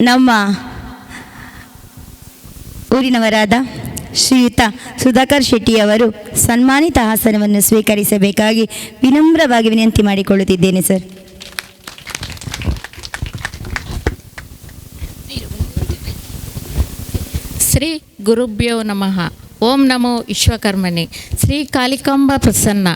ನಮ್ಮ ಊರಿನವರಾದ ಶ್ರೀಯುತ ಸುಧಾಕರ್ ಶೆಟ್ಟಿಯವರು ಸನ್ಮಾನಿತ ಆಸನವನ್ನು ಸ್ವೀಕರಿಸಬೇಕಾಗಿ ವಿನಮ್ರವಾಗಿ ವಿನಂತಿ ಮಾಡಿಕೊಳ್ಳುತ್ತಿದ್ದೇನೆ, ಸರ್. ಶ್ರೀ ಗುರುಭ್ಯೋ ನಮಃ. ಓಂ ನಮೋ ವಿಶ್ವಕರ್ಮನೆ. ಶ್ರೀ ಕಾಳಿಕಾಂಬ ಪ್ರಸನ್ನ.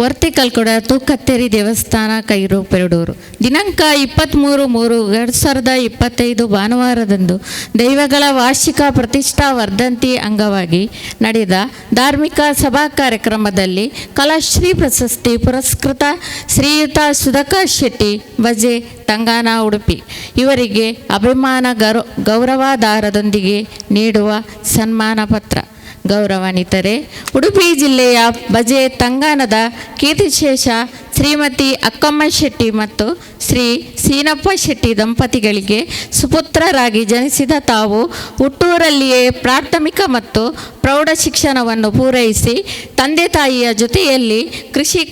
ವರ್ತಿಕಲ್ಕೊಡ ತೂಕತ್ತೇರಿ ದೇವಸ್ಥಾನ, ಕೈರು, ಪೆರಡೂರು. ದಿನಾಂಕ ಇಪ್ಪತ್ತ್ಮೂರು ಮೂರು, ಎರಡು ಸಾವಿರದ ಇಪ್ಪತ್ತೈದು ಭಾನುವಾರದಂದು ದೈವಗಳ ವಾರ್ಷಿಕ ಪ್ರತಿಷ್ಠಾ ವರ್ಧಂತಿ ಅಂಗವಾಗಿ ನಡೆದ ಧಾರ್ಮಿಕ ಸಭಾ ಕಾರ್ಯಕ್ರಮದಲ್ಲಿ ಕಲಾಶ್ರೀ ಪ್ರಶಸ್ತಿ ಪುರಸ್ಕೃತ ಶ್ರೀಯುತ ಸುಧಾಕರ್ ಶೆಟ್ಟಿ ಬಜೆ ತಂಗಾನ ಉಡುಪಿ. ಇವರಿಗೆ ಅಭಿಮಾನ ಗೌರ ಗೌರವಾಧಾರದೊಂದಿಗೆ ನೀಡುವ ಸನ್ಮಾನ ಪತ್ರ ಗೌರವಾನ್ವಿತರೆ. ಉಡುಪಿ ಜಿಲ್ಲೆಯ ಬಜೆ ತಂಗಾನದ ಕೀರ್ತಿಶೇಷ ಶ್ರೀಮತಿ ಅಕ್ಕಮ್ಮ ಶೆಟ್ಟಿ ಮತ್ತು ಶ್ರೀ ಸೀನಪ್ಪ ಶೆಟ್ಟಿ ದಂಪತಿಗಳಿಗೆ ಸುಪುತ್ರರಾಗಿ ಜನಿಸಿದ ತಾವು ಹುಟ್ಟೂರಲ್ಲಿಯೇ ಪ್ರಾಥಮಿಕ ಮತ್ತು ಪ್ರೌಢ ಶಿಕ್ಷಣವನ್ನು ಪೂರೈಸಿ ತಂದೆ ತಾಯಿಯ ಜೊತೆಯಲ್ಲಿ ಕೃಷಿ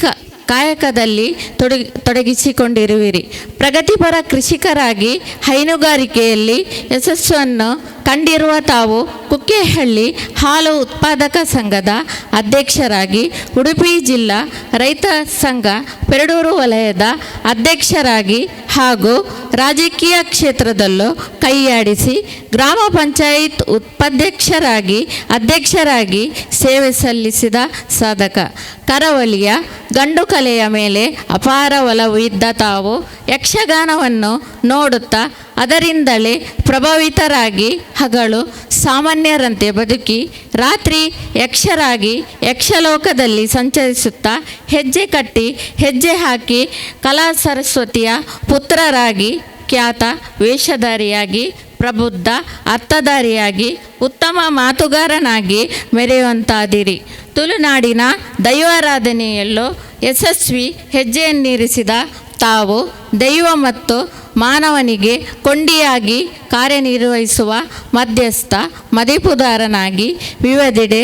ಕಾಯಕದಲ್ಲಿ ತೊಡಗಿ, ತೊಡಗಿಸಿಕೊಂಡಿರುವಿರಿ. ಪ್ರಗತಿಪರ ಕೃಷಿಕರಾಗಿ ಹೈನುಗಾರಿಕೆಯಲ್ಲಿ ಯಶಸ್ಸನ್ನು ಕಂಡಿರುವ ತಾವು ಕುಕ್ಕೆಹಳ್ಳಿ ಹಾಲು ಉತ್ಪಾದಕ ಸಂಘದ ಅಧ್ಯಕ್ಷರಾಗಿ ಉಡುಪಿ ಜಿಲ್ಲಾ ರೈತ ಸಂಘ ಪೆರಡೂರು ವಲಯದ ಅಧ್ಯಕ್ಷರಾಗಿ ಹಾಗೂ ರಾಜಕೀಯ ಕ್ಷೇತ್ರದಲ್ಲೂ ಕೈಯಾಡಿಸಿ ಗ್ರಾಮ ಪಂಚಾಯತ್ ಉಪಾಧ್ಯಕ್ಷರಾಗಿ ಅಧ್ಯಕ್ಷರಾಗಿ ಸೇವೆ ಸಲ್ಲಿಸಿದ ಸಾಧಕ. ಕರಾವಳಿಯ ಗಂಡು ಕಲೆಯ ಮೇಲೆ ಅಪಾರ ಒಲವು ಇದ್ದ ತಾವು ಯಕ್ಷಗಾನವನ್ನು ನೋಡುತ್ತಾ ಅದರಿಂದಲೇ ಪ್ರಭಾವಿತರಾಗಿ ಹಗಳು ಸಾಮಾನ್ಯರಂತೆ ಬದುಕಿ ರಾತ್ರಿ ಯಕ್ಷರಾಗಿ ಯಕ್ಷಲೋಕದಲ್ಲಿ ಸಂಚರಿಸುತ್ತಾ ಹೆಜ್ಜೆ ಕಟ್ಟಿ ಹೆಜ್ಜೆ ಹಾಕಿ ಕಲಾ ಸರಸ್ವತಿಯ ಪುತ್ರರಾಗಿ ಖ್ಯಾತ ವೇಷಧಾರಿಯಾಗಿ ಪ್ರಬುದ್ಧ ಅರ್ಥಧಾರಿಯಾಗಿ ಉತ್ತಮ ಮಾತುಗಾರನಾಗಿ ಮೆರೆಯುವಂತಾದಿರಿ. ತುಳುನಾಡಿನ ದೈವಾರಾಧನೆಯಲ್ಲೂ ಯಶಸ್ವಿ ಹೆಜ್ಜೆಯನ್ನಿರಿಸಿದ ತಾವು ದೈವ ಮತ್ತು ಮಾನವನಿಗೆ ಕೊಂಡಿಯಾಗಿ ಕಾರ್ಯನಿರ್ವಹಿಸುವ ಮಧ್ಯಸ್ಥ ಮದಿಪುದಾರನಾಗಿ ವಿವಿಧೆಡೆ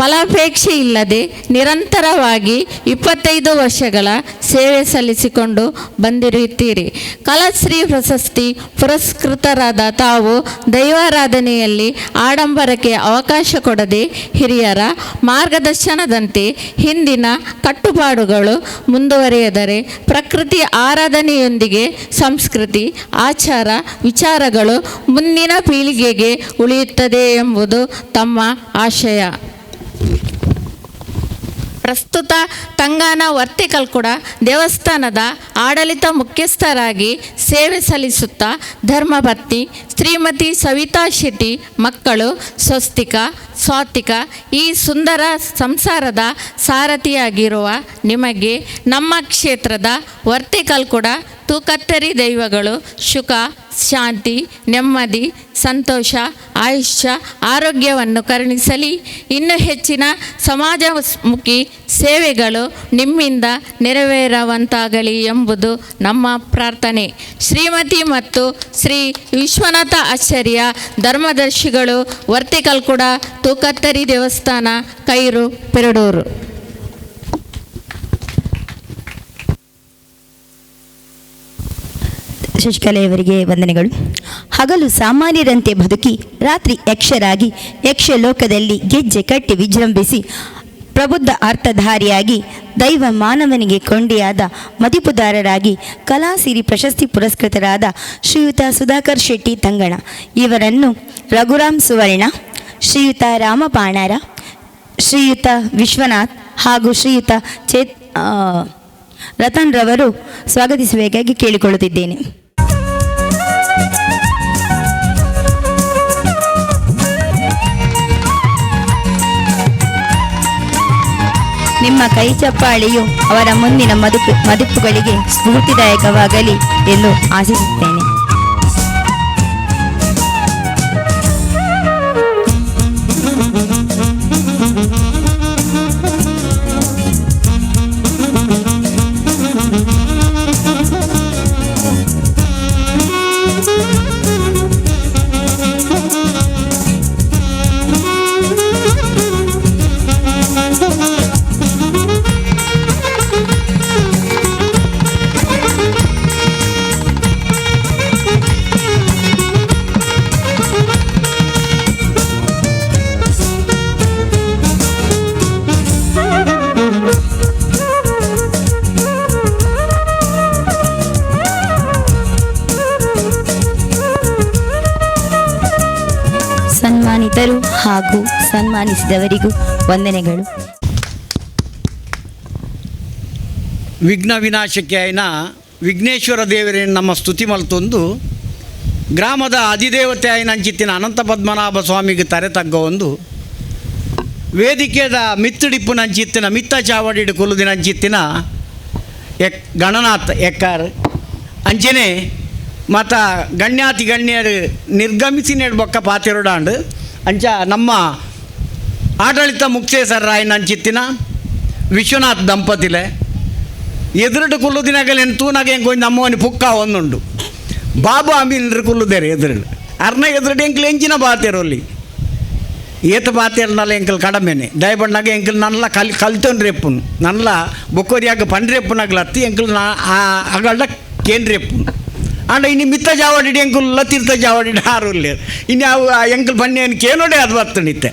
ಫಲಾಪೇಕ್ಷೆ ಇಲ್ಲದೆ ನಿರಂತರವಾಗಿ ಇಪ್ಪತ್ತೈದು ವರ್ಷಗಳ ಸೇವೆ ಸಲ್ಲಿಸಿಕೊಂಡು ಬಂದಿರುತ್ತೀರಿ. ಕಲಾಶ್ರೀ ಪ್ರಶಸ್ತಿ ಪುರಸ್ಕೃತರಾದ ತಾವು ದೈವಾರಾಧನೆಯಲ್ಲಿ ಆಡಂಬರಕ್ಕೆ ಅವಕಾಶ ಕೊಡದೆ ಹಿರಿಯರ ಮಾರ್ಗದರ್ಶನದಂತೆ ಹಿಂದಿನ ಕಟ್ಟುಪಾಡುಗಳು ಮುಂದುವರಿಯದರೆ ಪ್ರಕೃತಿ ಆರಾಧನೆಯೊಂದಿಗೆ ಸಂಸ್ಕೃತಿ, ಆಚಾರ, ವಿಚಾರಗಳು ಮುಂದಿನ ಪೀಳಿಗೆಗೆ ಉಳಿಯುತ್ತದೆ ಎಂಬುದು ತಮ್ಮ ಆಶಯ. ಪ್ರಸ್ತುತ ತಂಗಾನ ವರ್ತಿಕಲ್ ಕೂಡ ದೇವಸ್ಥಾನದ ಆಡಳಿತ ಮುಖ್ಯಸ್ಥರಾಗಿ ಸೇವೆ ಸಲ್ಲಿಸುತ್ತಾ ಧರ್ಮಪತ್ನಿ ಶ್ರೀಮತಿ ಸವಿತಾ ಶೆಟ್ಟಿ ಮಕ್ಕಳು ಸ್ವಸ್ತಿಕ, ಸ್ವಾತಿಕ, ಈ ಸುಂದರ ಸಂಸಾರದ ಸಾರಥಿಯಾಗಿರುವ ನಿಮಗೆ ನಮ್ಮ ಕ್ಷೇತ್ರದ ವರ್ತಿಕಲ್ಕುಡ ತೂಕತ್ತರಿ ದೈವಗಳು. ಸುಖ, ಶಾಂತಿ, ನೆಮ್ಮದಿ, ಸಂತೋಷ, ಆಯುಷ್ಯ, ಆರೋಗ್ಯವನ್ನು ಕರುಣಿಸಲಿ. ಇನ್ನು ಹೆಚ್ಚಿನ ಸಮಾಜಮುಖಿ ಸೇವೆಗಳು ನಿಮ್ಮಿಂದ ನೆರವೇರುವಂತಾಗಲಿ ಎಂಬುದು ನಮ್ಮ ಪ್ರಾರ್ಥನೆ. ಶ್ರೀಮತಿ ಮತ್ತು ಶ್ರೀ ವಿಶ್ವನಾಥ ಆಚಾರ್ಯ ಧರ್ಮದರ್ಶಿಗಳು ವರ್ತಿಕಲ್ಕುಡ ತೂಕತ್ತರಿ ದೇವಸ್ಥಾನ, ಕೈರು, ಪೆರಡೂರು. ಶಶಿಕಲೆಯವರಿಗೆ ವಂದನೆಗಳು. ಹಗಲು ಸಾಮಾನ್ಯರಂತೆ ಬದುಕಿ, ರಾತ್ರಿ ಯಕ್ಷರಾಗಿ ಯಕ್ಷ ಲೋಕದಲ್ಲಿ ಗೆಜ್ಜೆ ಕಟ್ಟಿ ವಿಜೃಂಭಿಸಿ ಪ್ರಬುದ್ಧ ಅರ್ಥಧಾರಿಯಾಗಿ ದೈವ ಮಾನವನಿಗೆ ಕೊಂಡಿಯಾದ ಮದಿಪುದಾರರಾಗಿ ಕಲಾಸಿರಿ ಪ್ರಶಸ್ತಿ ಪುರಸ್ಕೃತರಾದ ಶ್ರೀಯುತ ಸುಧಾಕರ್ ಶೆಟ್ಟಿ ತಂಗಣ. ಇವರನ್ನು ರಘುರಾಮ್ ಸುವರ್ಣ, ಶ್ರೀಯುತ ರಾಮ ಪಾಣಾರ ಶ್ರೀಯುತ ವಿಶ್ವನಾಥ್ ಹಾಗೂ ಶ್ರೀಯುತ ಚೇತ್ ರತನ್ ರವರು ಸ್ವಾಗತಿಸಬೇಕಾಗಿ ಕೇಳಿಕೊಳ್ಳುತ್ತಿದ್ದೇನೆ. ನಿಮ್ಮ ಕೈ ಚಪ್ಪಾಳೆಯು ಅವರ ಮುಂದಿನ ಮದುಪು ಮದುಪುಗಳಿಗೆ ಸ್ಫೂರ್ತಿದಾಯಕವಾಗಲಿ ಎಂದು ಆಶಿಸುತ್ತೇನೆ. ಸನ್ಮಾನಿತರು ಹಾಗೂ ಸನ್ಮಾನಿಸಿದವರಿಗೂ ವಂದನೆಗಳು. ವಿಘ್ನ ವಿನಾಶಕ್ಕೆ ಆಯ್ನ ವಿಘ್ನೇಶ್ವರ ದೇವರನ್ನು ನಮ್ಮ ಸ್ತುತಿ ಮಲ್ತೊಂದು. ಗ್ರಾಮದ ಅಧಿದೇವತೆ ಆಯ್ನ ಅಂಚಿತ್ತಿನ ಅನಂತ ಪದ್ಮನಾಭ ಸ್ವಾಮಿಗೆ ತರೆ ತಗ್ಗ ಒಂದು. ವೇದಿಕೆದ ಮಿತ್ತಡಿಪ್ಪು ನಂಚಿತ್ತಿನ ಮಿತ್ತ ಚಾವಡಿಡು ಕೊಲ್ಲುದಿನ ಅಂಚಿತ್ತಿನ ಎಕ್ ಗಣನಾಥ್ ಎಕ್ಕಾರ್ ಅಂಚನೆ ಮತ್ತು ಗಣ್ಯಾತಿ ಗಣ್ಯರು ನಿರ್ಗಮಿಸಿ ನೆಡ್ಬೊಕ್ಕ ಪಾತಿರೋಡಾಂಡು. ಅಂಚ ನಮ್ಮ ಆಡಳಿತ ಮುಕ್ತೇಸರ ರಾಯನ ಅಂಚಿತ್ತಿನ ವಿಶ್ವನಾಥ್ ದಂಪತಿಲೆ. ಎದುರುಡು ಕುಲ್ಲುದಿನಗಲೆನ್ ತೂನಗೆ ಕೊಂಚ ನಮ್ಮವನಿ ಪುಕ್ಕ ಒಂದುಂಡು. ಬಾಬು ಅಮೀನ್ರು ಕುಲ್ಲುದೇರೆ ಎದುರುಡು. ಅರ್ನ ಎದುರುಡು ಎಂಕಲ್ ಎಂಚಿನ ಬಾತೇರೊಲ್ಲಿ ಏತ ಬಾತೇರ್ನಲ್ಲ ಎಂಕಲ್ ಕಡಮೆನೆ. ದಯಬಣ್ಣಾಗ ಎಂಕಲ್ ನನ್ನಲ ಕಲ್ ಕಲ್ತೊಂಡು ರೇಪುನು ನನ್ನಲ ಬೊಕ್ಕೋರಿಯಾಗ ಪಂಡ್ರೆಪ್ಪುನಾಗ್ಲ ಹತ್ತಿ ಎಂಕಲ್ ನಾ ಅಗಳ್ಳ ಕೇಂದ್ರೆಪ್ಪುನು ಅಂಡ ಇನ್ನು ಮಿತ್ತ ಜಾವಡಿ ಎಂಕುಲ್ ತೀರ್ಥ ಜಾವಡಿ ಆರುಲ್ಲೇರು ಇನ್ನು ಅವು ಆ ಎಂಕಲ್ ಬನ್ನಿ ಕೇಳೋಡೆ ಅದು ಬರ್ತಣಿತ್ತೆ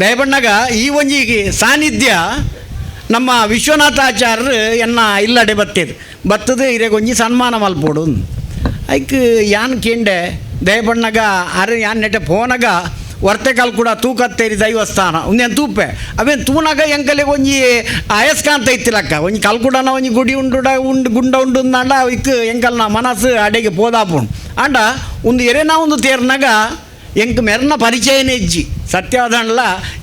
ದಯಬಣ್ಣಾಗ ಈ ಒಂಜಿ ಸಾನ್ನಿಧ್ಯ ನಮ್ಮ ವಿಶ್ವನಾಥಾಚಾರ್ಯರು ಎನ್ನ ಇಲ್ಲಡೆ ಬತ್ತೇರು ಬತ್ತದು ಒಂಜಿ ಸನ್ಮಾನ ಮಲ್ಪೋಡು ಐಕ್ ಯಾನ್ ಕೇಂಡೆ, ದಯಬಣ್ಣಗ, ಅರೆ ಯಾನ್ ನೆಟ್ಟೆ ಫೋನಾಗ ವರ್ತೆಕಾಲ್ ಕೂಡ ತೂಕತ್ತೇರಿ ದೈವಸ್ಥಾನ ಒಂದೇನು ತೂಪೆ. ಅವೇನು ತೂನಾಗ ಎಂಕಲೆ ಒಂಜಿ ಅಯಸ್ಕಾಂತ ಇತ್ತಿಲಕ್ಕ. ಒಂಜಿ ಕಲ್ಕುಡನ ಒಂಜಿ ಗುಡಿ ಉಂಡುಡ ಉಂಡು ಗುಂಡ ಉಂಡು ಅಂಡ ಇಕ್ ಎಂಕಲ್ನ ಮನಸ್ಸು ಅಡೆಗೆ ಪೋದಾಪುಂಡು. ಅಂಡ ಒಂದು ಎರೆನ ಒಂದು ತೇರ್ನಾಗ ಎಂಕ್ ಮೆರ್ನ ಪರಿಚಯನೇ ಇಜ್ಜಿ. ಸತ್ಯವಾದಣ್ಣ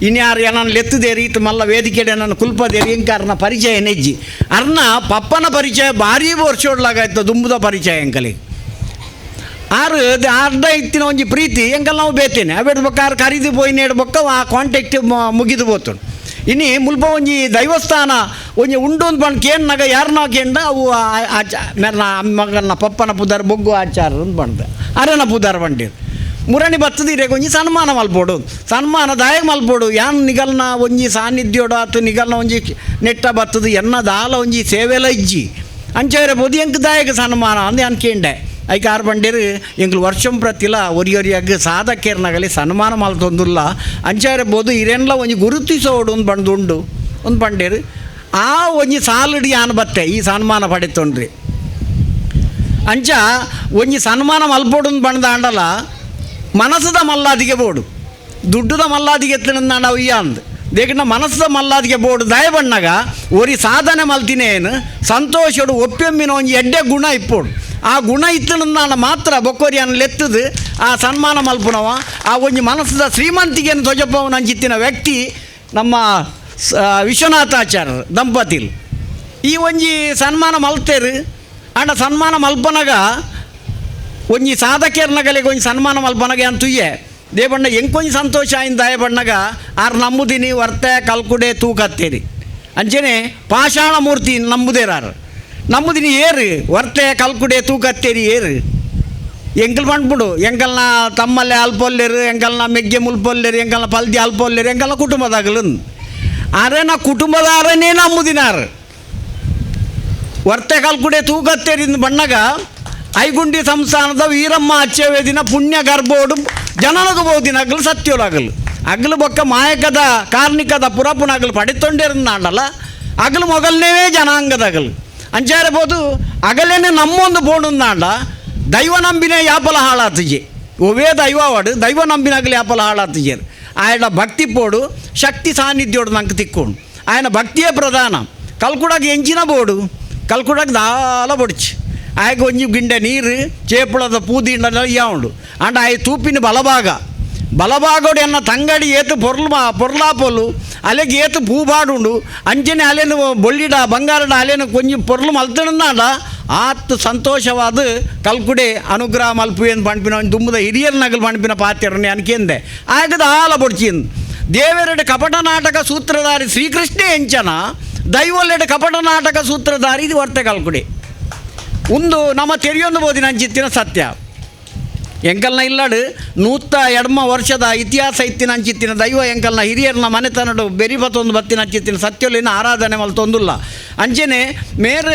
ಇನ್ಯಾರು ಏನನ್ನು ಲೆತ್ತದೇರಿ ಇತ್ತು ಮಲ್ಲ ವೇದಿಕೆಡೆ ನನ್ನ ಕುಲ್ಪದೇರಿ ಅರ್ನ ಪರಿಚಯನೇ ಇಜ್ಜಿ. ಅರ್ನ ಪಪ್ಪನ ಪರಿಚಯ ಭಾರಿ ವರ್ಷೋಡ್ಲಾಗಾಯ್ತು, ದುಂಬುದ ಪರಿಚಯ ಎಂಕಲಿ ಆರು ಅರ್ಧ ಇತ್ತಿನ ಒಂಜಿ ಪ್ರೀತಿ, ಎಂಕಲ್ ನಾವು ಬೇತೇನೆ ಅವೆಡ್ಬೇಕಾದ್ರೆ ಕರೀದು പോയി ಬೊಕ್ಕ, ಆ ಕಾಂಟ್ಯಾಕ್ಟ್ ಮುಗಿದು ಹೋತು. ಇನ್ನು ಮುಲ್ಪ ಒಂಜಿ ದೈವಸ್ಥಾನ, ಒಂಜಿ ಉಂಡು ಒಂದು ಬಂದು ಕೇನ್ನಾಗ ಯಾರನ್ನ ಕೇಂದ, ಅವು ಆಚ ಮೆರ್ನ ಮಗನ ಪಪ್ಪನ ಪುದಾರ್, ಬೊಗ್ಗು ಆಚಾರ ಅಂತ ಬಂದ ಅರನ ಪುದಾರ್ ಬಂಡಿರು ಮುರಣಿ ಬತ್ತದ ಇರೇಗ ಒಂಜಿ ಸನ್ಮಾನ ಮಲ್ಪೋಡು. ಸನ್ಮಾನ ದಾಯಕ ಮಲ್ಪೋಡು. ಯಾನ್ ನಿಗಲ್ನ ಒಂಜಿ ಸಾನ್ನಿಧ್ಯೋಡು ಆತು, ನಿಗಲ್ನ ಒಂಜಿ ನೆಟ್ಟ ಬತ್ತದ ಎನ್ನ ದಾಲ ಒಂಜಿ ಸೇವೆಲ ಇಜ್ಜಿ. ಅಂಚವರೆ ಬೋದು ಎಂಕ್ ದಾಯಕ ಸನ್ಮಾನ ಅಂದೆ ಅನ್ಕೇಂಡೆ ಐಕ ಕಾರ್ ಬಂಡೇರು ಎಂಗ್ಳು ವರ್ಷಂ ಪ್ರತಿಲ ಒರಿ ಒರಿಯಾಗ ಸಾಧಕೇರ್ನಾಗಲಿ ಸನ್ಮಾನ ಮಲ್ತೊಂದುಲ್ಲ ಅಂಚಾರೆ ಬೋದು ಇರೆನ್ಲ ಒಂಜಿ ಗುರುತಿಸೋಡು ಒಂದು ಬಂದುಂಡು. ಒಂದು ಬಂಡೇರು, ಆ ಒಂಜಿ ಸಾಲಡಿ ಆನ್ ಬತ್ತೆ, ಈ ಸನ್ಮಾನ ಪಡೆತೊಂಡ್ರಿ. ಅಂಚ ಒಂಜಿ ಸನ್ಮಾನ ಮಲ್ಪೋಡು ಬಂದ ಅಂಡಲ ಮನಸ್ಸದ ಮಲ್ಲಾದಿಗೆ ಬೋಡು. ದುಡ್ಡುದ ಮಲ್ಲಾದಿಗೆ ಎತ್ತಿನ ನಾವು ಅಂದ್ ದೇಗಣ್ಣ ಮನಸ್ಸ ಮಲ್ಲಾದಿಗೆ ಬೋಡು ದಯ ಬಣ್ಣಗ ಒರಿ ಸಾಧನೆ ಮಲ್ತಿನೇನು ಸಂತೋಷಡು ಒಪ್ಪೆಮ್ಮಿನ ಒಂಜಿ ಎಡ್ಡೆ ಗುಣ ಇಪ್ಪೋಡು. ಆ ಗುಣ ಇತ್ತನ ಮಾತ್ರ ಬೊಕ್ಕೋರಿಯನ್ನು ಲೆತ್ತದು. ಆ ಸನ್ಮಾನ ಮಲ್ಪುನವ. ಆ ಒಂಜಿ ಮನಸ್ಸದ ಶ್ರೀಮಂತಿಗೆಯನ್ನು ಧ್ವಜಪವನ ಅಂಚಿತ್ತಿನ ವ್ಯಕ್ತಿ ನಮ್ಮ ವಿಶ್ವನಾಥ ವಿಶ್ವನಾಥಾಚಾರ್ಯರು, ದಂಪತಿಲ್. ಈ ಒಂಜಿ ಸನ್ಮಾನ ಮಲ್ತೇರು. ಅಂಡ ಸನ್ಮಾನ ಮಲ್ಪನಗ ಒಂಜಿ ಸಾಧಕೇರ್ನಗಲಿಗೆ ಒಂಜಿ ಸನ್ಮಾನ ಮಲ್ಪನಗ ಅಂತ ತುಯ್ಯೆ ಹೆಂಗೆ ಕೊಂಚ ಸಂತೋಷ ಆಯ್ನ ದಯಬಣ್ಣಗ ಆರು ನಂಬುದಿನಿ ವರ್ತೆ ಕಲ್ಕುಡೆ ತೂಕತ್ತೇರಿ. ಅಂಚನೆ ಪಾಷಾಣ ಮೂರ್ತಿ ನಂಬುದೇರಾರು ನಂಬುದಿನಿ ಏರು ವರ್ತೆ ಕಲ್ಕುಡೆ ತೂಕತ್ತೇರಿ ಏರು ಎಂಕಲ್ ಬಂದ್ಬಿಡು ಎಂಕಲ್ನ ತಮ್ಮಲ್ಲೇ ಅಲ್ಪೊಲ್ಲೇರು ಎಂಕಲ್ನ ಮೆಗ್ಗೆ ಮುಲ್ಪೊಲ್ಲೇರು ಎಂಕಲ್ನ ಪಲ್ದಿ ಅಲ್ಪೊಲ್ಲೇರು ಎಂಕಲ್ನ ಕುಟುಂಬದಾಗಲು ಅರೆ ನಾ ಕುಟುಂಬದಾರನೇ ನಂಬುದಿನಾರು ವರ್ತೆ ಕಲ್ಕುಡೆ ತೂಕತ್ತೇರಿಂದ ಬಣ್ಣಗ, ಐಗುಂಡಿ ಸಂಸ್ಥಾನದ ವೀರಮ್ಮ ಅಚ್ಚವೇದಿನ ಪುಣ್ಯ ಗರ್ಭೋಡು ಜನನಗ ಬೋದಿನ ಅಗಲು ಸತ್ಯೋಲಾಗಲು ಅಗಲು ಬೊಕ್ಕ ಮಾಯಕದ ಕಾರ್ಣಿಕದ ಪುರಪುನಗಲು ಪಡಿತೊಂಡಿರಂದಾಂಡಲ್ಲ ಅಗಲು ಮೊಗಲ್ನೇವೇ ಜನಾಂಗದಗಲು ಅಂಚಾರೆ ಬೋದು ಅಗಲೇನೆ ನಮ್ಮೊಂದು ಬೋಡುಂದಾಂಡ ದೈವ ನಂಬಿನೇ ಯಾಪಲ ಹಾಳಾತಿಜೆ ಒವೇ ದೈವವಾಡು ದೈವ ನಂಬಿನಾಗಲಿ ಯಾಪಲ ಹಾಳಾತಿಜೇರು ఆయన భక్తి పోడు శక్తి సాన్నిధ్యోడు నాకు తిక్కోడు ఆయన భక్తియే ప్రధాన కల్కుడాకి ఎంచిన పోడు కల్కుడాకి దాల పొడిచి ಆಗ ಒಂಜಿ ಗಿಂಡೆ ನೀರು ಚೇಪುಳದ ಪೂದಿಂಡನೆಲ್ಲ ಯಾವುಂಡು ಅಂಡ ಆಯ್ ತೂಪಿನ ಬಲಭಾಗ ಬಲಭಾಗೋಡು ಎನ್ನ ತಂಗಡಿ ಏತು ಪೊರ್ಲು ಪೊರ್ಲಾಪೊಲು ಅಲೆಗೆ ಏತು ಪೂಬಾಡುಂಡು ಅಂಚನೆ ಅಲೆನು ಬೊಳ್ಳಿಡ ಬಂಗಾರಡ ಅಲೆನು ಕೊಂಜಿ ಪೊರ್ಲು ಮಲ್ತಣನಾಡ ಆತ್ ಸಂತೋಷವಾದ ಕಲ್ಕುಡೆ ಅನುಗ್ರಹ ಮಲ್ಪುವೆಂದು ಪಣ್ಪಿನ ದುಂಬದ ಹಿರಿಯರ ನಗಲು ಪಣ್ಪಿನ ಪಾತ್ರನೇ ಅನ್ಕೆಂದೆ ಆಗದ ಆಲ ಬೊಡ್ಚಿಂದು ದೇವರೆಡೆ ಕಪಟ ನಾಟಕ ಸೂತ್ರಧಾರಿ ಶ್ರೀಕೃಷ್ಣ ಎಂಚನ ದೈವಲೆಡೆ ಕಪಟ ನಾಟಕ ಸೂತ್ರಧಾರಿ ಇದು ವರ್ತೆ ಕಲ್ಕುಡೆ ಒಂದು ನಮ್ಮ ತೆರೆಯೊಂದು ಬೋದಿನ ಸತ್ಯ. ಎಂಕಲ್ನ ಇಲ್ಲಾಡು ನೂತ ಎಡಮ ವರ್ಷದ ಇತಿಹಾಸ ಇತ್ತಿನ ಅಂಚಿತ್ತಿನ ದೈವ, ಎಂಕಲ್ನ ಹಿರಿಯರ್ನ ಮನೆತನಡು ಬೆರಿಬತ್ತೊಂದು ಬತ್ತಿನ ಅಂಚಿತ್ತಿನ ಸತ್ಯಲಿನ ಆರಾಧನೆ ಮಲ್ತೊಂದುಲ್ಲ. ಅಂಜೆನೆ ಮೇರ್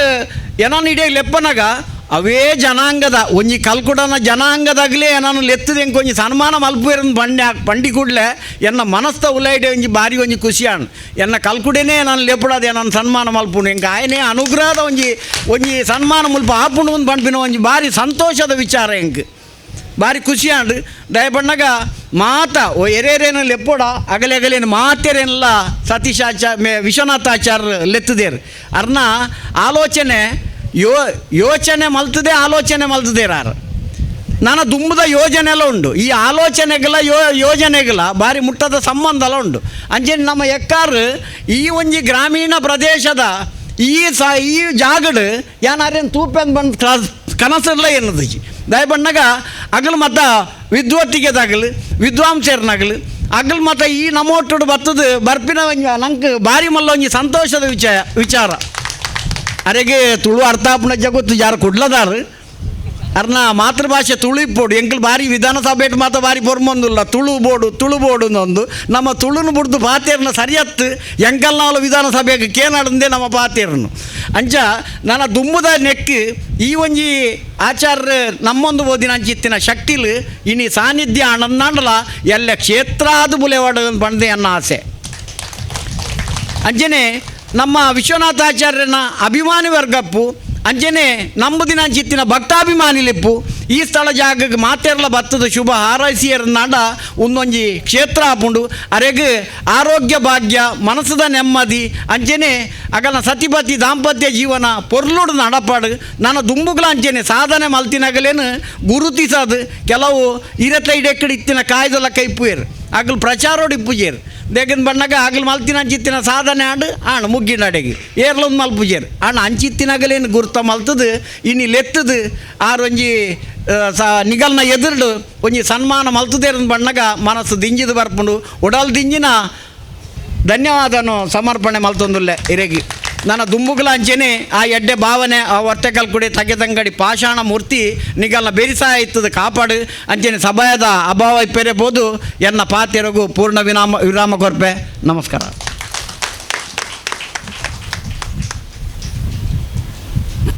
ಏನನ್ನು ಇಡೇ ಲೆಪ್ಪನಗ ಅವೇ ಜನಾಂಗದ, ಒಂಜಿ ಕಲ್ಕುಡನ ಜನಾಂಗದಾಗಲೇ ನಾನು ಲೆತ್ತದೆ ಎಂಕೊಂಜಿ ಸನ್ಮಾನ ಮಲ್ಪುವೆರನ್ ಬಂಡೆ ಬಂಡಿ ಕೂಡಲೇ ಎನ್ನ ಮನಸ್ತ ಉಲೈಡೆ ಒಂಜಿ ಬಾರಿ ಒಂಜಿ ಖುಷಿಯಾಣ್. ಎನ್ನ ಕಲ್ಕುಡೆನೇ ನಾನು ಲೆಪ್ಪಡಾದೆ ನಾನು ಸನ್ಮಾನ ಮಲ್ಪುಂಡು ಎಂಕ ಆಯನೇ ಅನುಗ್ರಹದ ಒಂಜಿ ಒಂಜಿ ಸನ್ಮಾನ ಮುಲ್ಪ ಆಪುಂಡು ಒಂದು ಪಂಪಿನ ಒಂಜಿ ಬಾರಿ ಸಂತೋಷದ ವಿಚಾರ ಎಂಕ್ ಭಾರಿ ಖುಷಿ ದಯಪಣ್ಣಗ ಮಾತ, ಓ ಎರೇರೇನಲ್ಲಿ ಎಪ್ಪೋಡ ಅಗಲೆ ಅಗಲೇನು ಮಾತೆರೇನಲ್ಲ ಸತೀಶಾಚಾರ ಮೇ ವಿಶ್ವನಾಥಾಚಾರ್ಯ ಲೆತ್ತದೇರು. ಅರ್ನ ಆಲೋಚನೆ ಯೋ ಯೋಚನೆ ಮಲ್ತದೆ, ಆಲೋಚನೆ ಮಲ್ತದೇರಾರು ನಾನು ದುಂಬದ ಯೋಜನೆ ಎಲ್ಲ ಉಂಡು. ಈ ಆಲೋಚನೆಗಳ ಯೋ ಯೋಜನೆಗಳ ಬಾರಿ ಮುಟ್ಟದ ಸಂಬಂಧ ಎಲ್ಲ ಉಂಡು. ಅಂಜೆ ನಮ್ಮ ಎಕ್ಕಾರು ಈ ಒಂಜಿ ಗ್ರಾಮೀಣ ಪ್ರದೇಶದ ಈ ಸ ಈ ಜಾಗಡ್ ಯಾನಾರೇನು ತೂಪೆನ್ ಬಂದು ಕನಸಲ್ಲ ಏನದು ದಯಬಣ್ಣಗ ಅಗಲ್ ಮತ ವಿದ್ವತ್ತಿಗೆದಾಗಲಿ ವಿದ್ವಾಂಸರನ್ನಾಗಲಿ ಅಗಲ್ ಮತ ಈ ನಮೋಟುಡು ಬತ್ತದು ಬರ್ಪಿನ ನಂಗೆ ಬಾರಿ ಮಲ್ಲ ಒಂಜಿ ಸಂತೋಷದ ವಿಚಾರ ವಿಚಾರ. ಅರೆಗೆ ತುಳು ಅರ್ಥ ಆಪುನ ಜಗತ್ತು ಯಾರು ಕೊಡ್ಲದಾರ? ಅರ್ನ ಮಾತೃಭಾಷೆ ತುಳು ಇಪ್ಪೋಡು. ಎಂಕಲ್ ಬಾರಿ ವಿಧಾನಸಭೆ ಮಾತ ಬಾರಿ ಬೊರ್ಮೊಂದುಲ್ಲ. ತುಳು ಬೋಡು ತುಳು ಬೋಡು ಒಂದು ನಮ್ಮ ತುಳುನು ಬಿಡ್ದು ಪಾತೇರ್ನ ಸರಿಯತ್ತು. ಎಂಕಲ್ ನಾವು ವಿಧಾನಸಭೆಗೆ ಕೇನಾಡಂದೆ ನಮ್ಮ ಪಾತೇರ್ನು ಅಂಚ ನನ್ನ ದುಮ್ಮದ ನೆಕ್ ಈ ಒಂಜಿ ಆಚಾರ್ಯ ನಮ್ಮೊಂದು ಓದಿನ ಅಂಚಿತ್ತಿನ ಶಕ್ತಿಲ್ ಇನಿ ಸಾನ್ನಿಧ್ಯ ಅಣ್ಣನಾಂಡಲ ಎಲ್ಲ ಕ್ಷೇತ್ರಾದು ಬುಲೆವಾಡ ಬಂದೆ ಅನ್ನೋ ಆಸೆ. ಅಂಜನೆ ನಮ್ಮ ವಿಶ್ವನಾಥಾಚಾರ್ಯನ ಅಭಿಮಾನಿ ವರ್ಗಪ್ಪು, ಅಂಜನೆ ನಂಬುದಿನ ಚಿತ್ತಿನ ಭಕ್ತಾಭಿಮಾನಿಲಿಪ್ಪು ಈ ಸ್ಥಳ ಜಾಗಕ್ಕೆ ಮಾತೆರಲ ಭತ್ತದ ಶುಭ ಹಾರೈಸಿಯರ ನಾಡ ಒಂದೊಂಜಿ ಕ್ಷೇತ್ರ ಆಪುಂಡು. ಅರೆಗ್ ಆರೋಗ್ಯ ಭಾಗ್ಯ, ಮನಸ್ಸದ ನೆಮ್ಮದಿ, ಅಂಜನೆ ಅಗಲ ಸತಿಪತಿ ದಾಂಪತ್ಯ ಜೀವನ ಪೊರ್ಲುಡು ನಡಪಾಡು. ನನ್ನ ದುಂಬುಗಳ ಅಂಜನೆ ಸಾಧನೆ ಮಲ್ತಿನಗಲೇನು ಗುರುತಿಸದು. ಕೆಲವು ಇರತ್ತೈಡೆಕ್ಕಡಿ ಇತ್ತಿನ ಕಾಯ್ದೆಲ್ಲ ಕೈಪುಯರು. ಆಗಲು ಪ್ರಚಾರೋಡು ಇಪ್ಪುಜೇರು ದೇಗನ್ ಬಣ್ಣಗ ಆಗಲು ಮಲ್ತಿನ ಅಂಚಿತ್ತಿನ ಸಾಧನೆ ಆಂಡು, ಆಣ್ ಮುಗ್ಗಿನ ಅಡೆಗೆ. ಏರ್ಲೊಂದು ಮಲ್ ಮಲ್ಪುಜೇರು ಆಣ ಅಂಚಿತ್ತಿನಾಗಲೇನು ಗುರುತ ಮಲ್ತದು ಇನ್ನು ಲೆತ್ತದು ಆರೊಂಜಿ ಸ, ನಿಗಲ್ನ ಎದುರುಡು ಒಂಜಿ ಸನ್ಮಾನ ಮಲ್ತದೇರನ್ ಬಣ್ಣಗ ಮನಸ್ಸು ದಿಂಜಿದು ಬರ್ಪುಂಡು. ಉಡಲ್ ದಿಂಜಿನ ಧನ್ಯವಾದನು ಸಮರ್ಪಣೆ ಮಲ್ತೊಂದುಲ್ಲೆ, ಇರೆಗಿ. ನನ್ನ ದುಂಬುಗಳ ಅಂಚೆನೆ ಆ ಎಡ್ಡೆ ಭಾವನೆ, ಆ ವರ್ತಕಲ್ ಕುಡಿ ತಗೆದಂಗಡಿ ಪಾಷಾಣ ಮೂರ್ತಿ ನಿಗಲ್ನ ಬೆರಿಸಾಯ ಇತ್ತದ ಕಾಪಾಡು ಅಂಚೆನೆ ಸಭಾಯದ ಅಭಾವ ಇಪ್ಪೆರೆಬೋದು. ಎನ್ನ ಪಾತಿರಗು ಪೂರ್ಣ ವಿರಾಮ ವಿರಾಮ ಕೊರ್ಪೆ. ನಮಸ್ಕಾರ.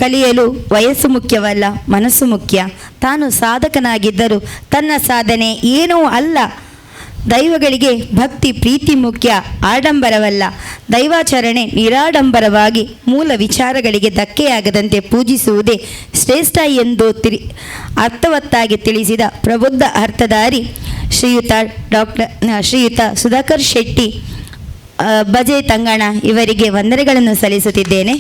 ಕಲಿಯಲು ವಯಸ್ಸು ಮುಖ್ಯವಲ್ಲ, ಮನಸ್ಸು ಮುಖ್ಯ. ತಾನು ಸಾಧಕನಾಗಿದ್ದರೂ ತನ್ನ ಸಾಧನೆ ಏನೂ ಅಲ್ಲ. ದೈವಗಳಿಗೆ ಭಕ್ತಿ, ಪ್ರೀತಿ ಮುಖ್ಯ, ಆಡಂಬರವಲ್ಲ. ದೈವಾಚರಣೆ ನಿರಾಡಂಬರವಾಗಿ ಮೂಲ ವಿಚಾರಗಳಿಗೆ ಧಕ್ಕೆಯಾಗದಂತೆ ಪೂಜಿಸುವುದೇ ಶ್ರೇಷ್ಠ ಎಂದು ತಿಳಿ, ಅರ್ಥವತ್ತಾಗಿ ತಿಳಿಸಿದ ಪ್ರಬುದ್ಧ ಅರ್ಥಧಾರಿ ಶ್ರೀಯುತ ಡಾಕ್ಟರ್ ಶ್ರೀಯುತ ಸುಧಾಕರ್ ಶೆಟ್ಟಿ ಬಜೆ ತಂಗಣ ಇವರಿಗೆ ವಂದನೆಗಳನ್ನು ಸಲ್ಲಿಸುತ್ತಿದ್ದೇನೆ.